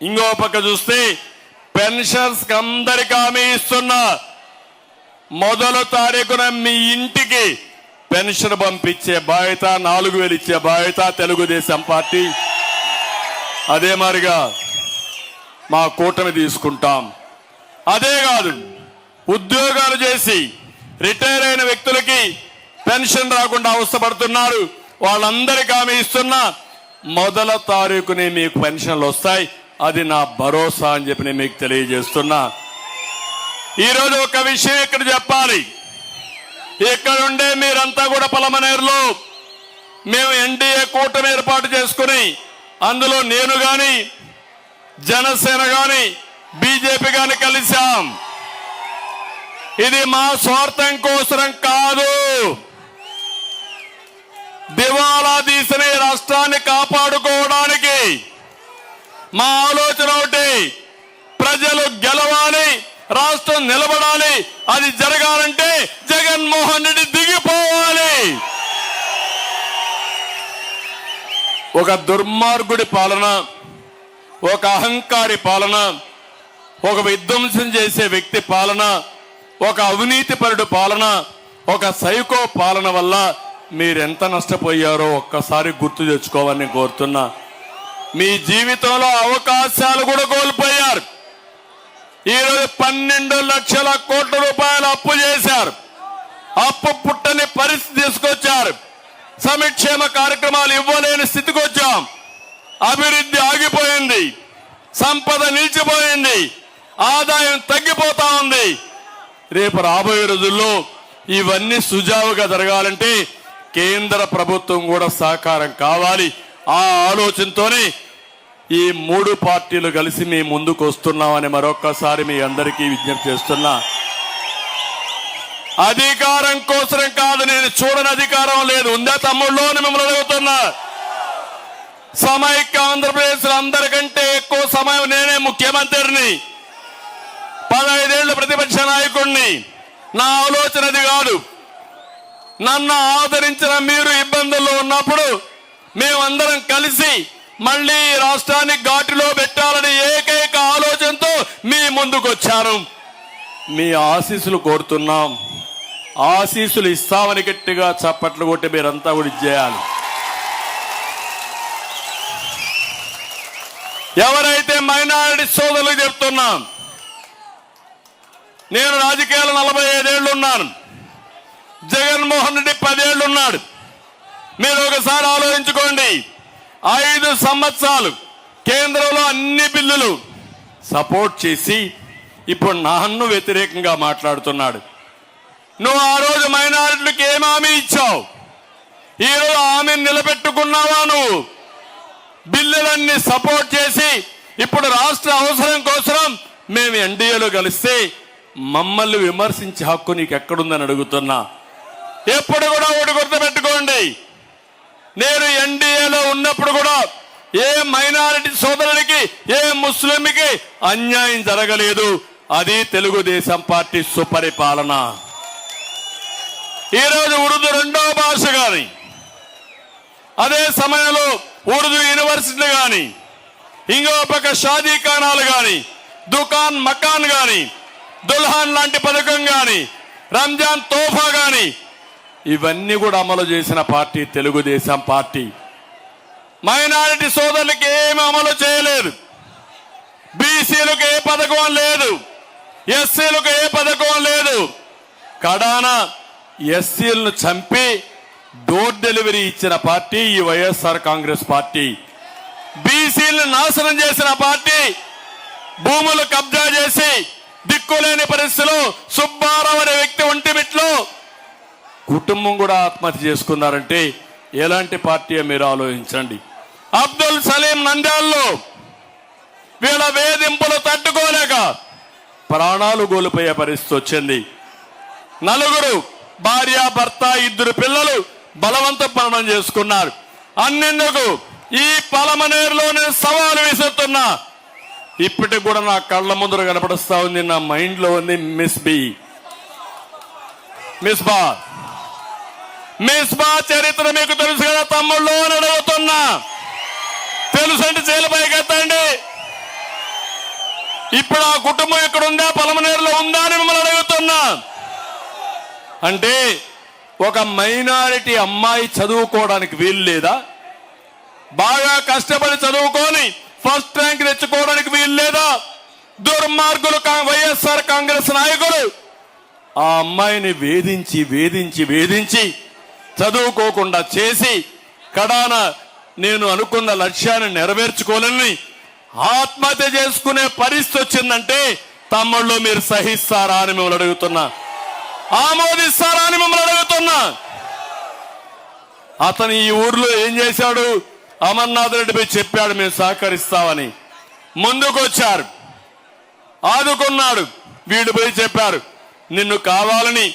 ఇంకో పక్క చూస్తే పెన్షన్స్ అందరికి హామీ ఇస్తున్నా మొదలు తారీఖున మీ ఇంటికి పెన్షన్ పంపించే బాధ్యత నాలుగు వేలు ఇచ్చే బాధ్యత తెలుగుదేశం పార్టీ. అదే మారిగా మా కూటమి తీసుకుంటాం. అదే కాదు ఉద్యోగాలు చేసి రిటైర్ అయిన వ్యక్తులకి పెన్షన్ రాకుండా అవస్థపడుతున్నారు. వాళ్ళందరికీ హామీ ఇస్తున్నా మొదల తారీఖునే మీకు పెన్షన్లు వస్తాయి. అది నా భరోసా అని చెప్పి నేను మీకు తెలియజేస్తున్నా. ఈరోజు ఒక విషయం ఇక్కడ చెప్పాలి. ఇక్కడ ఉండే మీరంతా కూడా పలమనేరులో మేము ఎన్డీఏ కూటమి ఏర్పాటు చేసుకుని అందులో నేను గాని జనసేన గాని బీజేపీ కానీ కలిశాం. ఇది మా స్వార్థం కోసరం కాదు. దివాలా తీసిన రాష్ట్రాన్ని కాపాడుకోవడానికి మా గెలవాలి రాష్ట్రం నిలబడాలి అది జరగాలంటే జగన్మోహన్ రెడ్డి దిగిపోవాలి. ఒక దుర్మార్గుడి పాలన ఒక అహంకారి పాలన ఒక విధ్వంసం చేసే వ్యక్తి పాలన ఒక అవినీతిపరుడు పాలన ఒక సైకో పాలన వల్ల మీరెంత నష్టపోయారో ఒక్కసారి గుర్తు తెచ్చుకోవాలని కోరుతున్నా. మీ జీవితంలో అవకాశాలు కూడా కోల్పోయారు. ఈరోజు పన్నెండు లక్షల కోట్ల రూపాయలు అప్పు చేశారు. అప్పు పుట్టని పరిస్థితి తీసుకొచ్చారు. సంక్షేమ కార్యక్రమాలు ఇవ్వలేని స్థితికి వచ్చాం. అభివృద్ధి ఆగిపోయింది. సంపద నిలిచిపోయింది. ఆదాయం తగ్గిపోతా ఉంది. రేపు రాబోయే రోజుల్లో ఇవన్నీ సుజావుగా జరగాలంటే కేంద్ర ప్రభుత్వం కూడా సహకారం కావాలి. ఆ ఆలోచనతోనే ఈ మూడు పార్టీలు కలిసి మీ ముందుకు వస్తున్నామని మరొక్కసారి మీ అందరికీ విజ్ఞప్తి చేస్తున్నా. అధికారం కోసరం కాదు నేను చూడని అధికారం లేదు. ఉందా తమ్ముళ్ళు? మిమ్మల్ని అడుగుతున్నా. సమైక్య ఆంధ్రప్రదేశ్ అందరికంటే ఎక్కువ సమయం నేనే ముఖ్యమంత్రిని. పదహైదేళ్ళ ప్రతిపక్ష నాయకుడిని నా ఆలోచన అది కాదు. నన్ను ఆదరించిన మీరు ఇబ్బందుల్లో ఉన్నప్పుడు మేమందరం కలిసి మళ్ళీ రాష్ట్రాన్ని ఘాటిలో పెట్టాలని ఏకైక ఆలోచనతో మీ ముందుకు వచ్చాను మీ ఆశీస్సులు కోరుతున్నాం. ఆశీస్సులు ఇస్తామని గట్టిగా చప్పట్లు కొట్టి మీరంతా కూడా ఇచ్చేయాలి. ఎవరైతే మైనారిటీ సోదరులు చెప్తున్నాం నేను రాజకీయాలు నలభై ఐదేళ్ళు ఉన్నాను. జగన్మోహన్ రెడ్డి పదేళ్ళు ఉన్నాడు. మీరు ఒకసారి ఆలోచించుకోండి. ఐదు సంవత్సరాలు కేంద్రంలో అన్ని బిల్లులు సపోర్ట్ చేసి ఇప్పుడు నన్ను వ్యతిరేకంగా మాట్లాడుతున్నాడు. నువ్వు ఆ రోజు మైనారిటీలకు ఏం హామీ ఇచ్చావు? ఈ రోజు హామీ నిలబెట్టుకున్నావా నువ్వు? బిల్లులన్నీ సపోర్ట్ చేసి ఇప్పుడు రాష్ట్ర అవసరం కోసం మేము ఎన్డీఏలో కలిస్తే మమ్మల్ని విమర్శించే హక్కు నీకు ఎక్కడుందని అడుగుతున్నా. ఎప్పుడు కూడా ఒకటి గుర్తుపెట్టుకోండి. నేను ఎన్డీఏలో ఉన్నప్పుడు కూడా ఏ మైనారిటీ సోదరుడికి ఏ ముస్లింకి అన్యాయం జరగలేదు. అది తెలుగుదేశం పార్టీ సుపరిపాలన. ఈరోజు ఉర్దూ రెండో భాష కానీ అదే సమయంలో ఉర్దూ యూనివర్సిటీ కానీ ఇంకో పక్క షాదీ ఖానాలు కానీ దుకాన్ మకాన్ కానీ దుల్హాన్ లాంటి పథకం కానీ రంజాన్ తోఫా కానీ ఇవన్నీ కూడా అమలు చేసిన పార్టీ తెలుగుదేశం పార్టీ. మైనారిటీ సోదరులకి ఏమి అమలు చేయలేదు. బీసీలకు ఏ పథకం లేదు. ఎస్సీలకు ఏ పథకం లేదు. కడాన ఎస్సీలను చంపి డోర్ డెలివరీ ఇచ్చిన పార్టీ ఈ వైఎస్ఆర్ కాంగ్రెస్ పార్టీ. బీసీలను నాశనం చేసిన పార్టీ భూములు కబ్జా చేసి దిక్కులేని పరిస్థితిలో సుబ్బారావు అనే వ్యక్తి ఒంటిమిట్లో కుటుంబం కూడా ఆత్మహత్య చేసుకున్నారంటే ఎలాంటి పార్టీ మీరు ఆలోచించండి. అబ్దుల్ సలీం నంద్యాల్లో వీళ్ళ వేధింపులు తట్టుకోలేక ప్రాణాలు కోల్పోయే పరిస్థితి వచ్చింది. నలుగురు భార్య భర్త ఇద్దరు పిల్లలు బలవంత పరణం చేసుకున్నారు. అన్నెందుకు ఈ పలమనేరులోనే సవాలు విసురుతున్నా ఇప్పటికి కూడా నా కళ్ళ ముందర కనపడుస్తా ఉంది నా మైండ్లో ఉంది మిస్ బి. మిస్ బా. మిస్బా చరిత్ర మీకు తెలుసు కదా తమ్ముళ్ళు అని అడుగుతున్నా. తెలుసు అంటే చేలు పైకెత్తండి. ఇప్పుడు ఆ కుటుంబం ఇక్కడ ఉందా పలమనేరులో ఉందా అని మిమ్మల్ని అడుగుతున్నా. అంటే ఒక మైనారిటీ అమ్మాయి చదువుకోవడానికి వీలు లేదా? బాగా కష్టపడి చదువుకొని ఫస్ట్ ర్యాంక్ తెచ్చుకోవడానికి వీలు లేదా? దుర్మార్గులు కా- వైఎస్ఆర్ కాంగ్రెస్ నాయకులు ఆ అమ్మాయిని వేధించి వేధించి వేధించి చదువుకోకుండా చేసి కడాన నేను అనుకున్న లక్ష్యాన్ని నెరవేర్చుకోలేని ఆత్మహత్య చేసుకునే పరిస్థితి వచ్చిందంటే తమ్ముళ్ళు మీరు సహిస్తారా అని మిమ్మల్ని అడుగుతున్నా. ఆమోదిస్తారా అని మిమ్మల్ని అడుగుతున్నా. అతను ఈ ఊర్లో ఏం చేశాడు? అమర్నాథ్ రెడ్డి పోయి చెప్పాడు మేము సహకరిస్తామని. ముందుకు వచ్చారు. ఆదుకున్నాడు. వీడు పోయి చెప్పారు నిన్ను కావాలని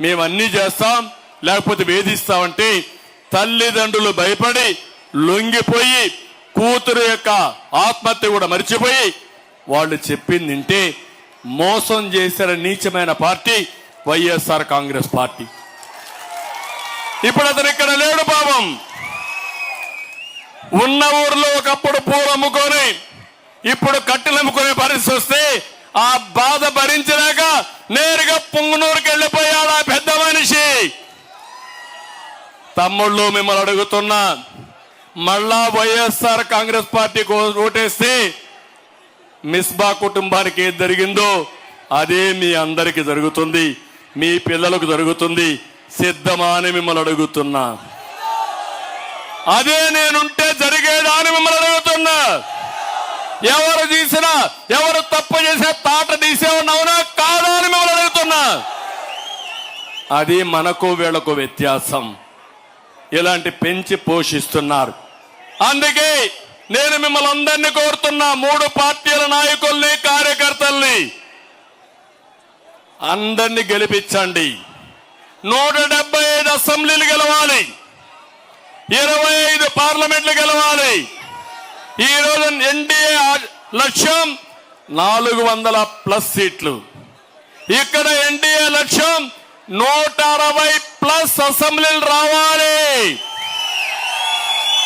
మేమన్నీ చేస్తాం. లేకపోతే వేధిస్తామంటే తల్లిదండ్రులు భయపడి లొంగిపోయి కూతురు యొక్క ఆత్మహత్య కూడా మర్చిపోయి వాళ్ళు చెప్పింది వింటే మోసం చేసిన నీచమైన పార్టీ వైఎస్ఆర్ కాంగ్రెస్ పార్టీ. ఇప్పుడు అతను ఇక్కడ లేడు పాపం. ఉన్న ఊర్లో ఒకప్పుడు పూలు అమ్ముకొని ఇప్పుడు కట్టెలు అమ్ముకునే పరిస్థితి వస్తే ఆ బాధ తమ్ముళ్ళు మిమ్మల్ని అడుగుతున్నా మళ్ళా వైఎస్ఆర్ కాంగ్రెస్ పార్టీ ఓటేస్తే మిస్బా కుటుంబానికి ఏది జరిగిందో అదే మీ అందరికీ జరుగుతుంది మీ పిల్లలకు జరుగుతుంది సిద్ధమా అని మిమ్మల్ని అడుగుతున్నా. అదే నేనుంటే జరిగేదా అని మిమ్మల్ని అడుగుతున్నా. ఎవరు తీసినా ఎవరు తప్పు చేసినా తాట తీసేవాడిని అవునా కాదా అని మిమ్మల్ని అడుగుతున్నా. అది మనకు వీళ్ళకు వ్యత్యాసం. ఇలాంటి పెంచి పోషిస్తున్నారు. అందుకే నేను మిమ్మల్ని అందరినీ కోరుతున్నా మూడు పార్టీల నాయకుల్ని కార్యకర్తల్ని. అందరినీ గెలిపించండి. నూట డెబ్బై ఐదు అసెంబ్లీలు గెలవాలి. ఇరవై ఐదు పార్లమెంట్లు గెలవాలి. ఈ రోజు ఎన్డీఏ లక్ష్యం నాలుగు వందల ప్లస్ సీట్లు. ఇక్కడ ఎన్డీఏ లక్ష్యం నూట అరవై ప్లస్ అసెంబ్లీలు రావాలి.